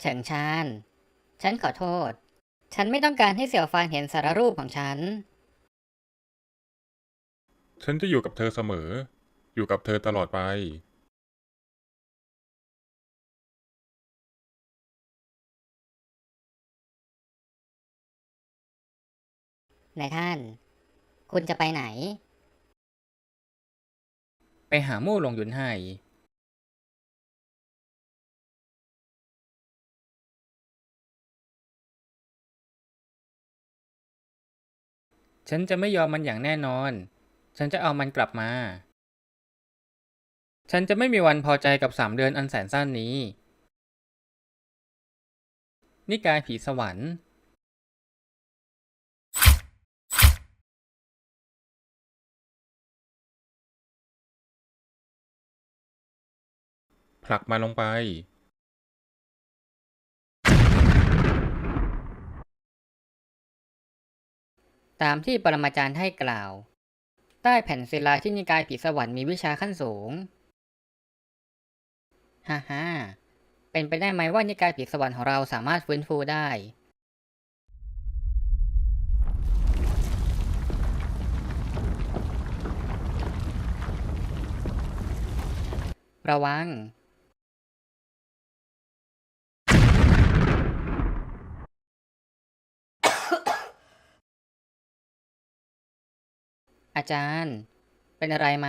เฉิงชาน ฉันขอโทษ ฉันไม่ต้องการให้เสี่ยวฟานเห็นสารรูปของฉัน ฉันจะอยู่กับเธอเสมอ อยู่กับเธอตลอดไป นายท่าน คุณจะไปไหน ไปหามู่หลงหยุนไห่ ฉันจะไม่ยอมมันอย่างแน่นอน ฉันจะเอามันกลับมา ฉันจะไม่มีวันพอใจกับสามเดือนอันแสนสั้นนี้ นิกายผีสวรรค์ ผลักมันลงไป ตามที่ปรมาจารย์ให้กล่าว ใต้แผ่นศิลาที่นิกายผีสวรรค์มีวิชาขั้นสูง ฮ่าฮ่าเป็นไปได้ไหมว่านิกายผีสวรรค์ของเราสามารถฟื้นฟูได้ ระวัง อาจารย์ เป็นอะไรไหม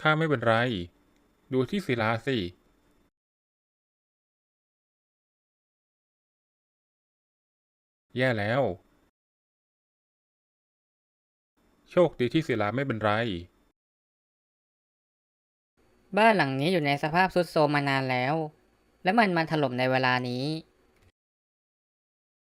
ข้าไม่เป็นไร ดูที่ศิลาสิ แย่แล้ว โชคดีที่ศิลาไม่เป็นไร บ้านหลังนี้อยู่ในสภาพทรุดโทรมมานานแล้ว และมันมาถล่มในเวลานี้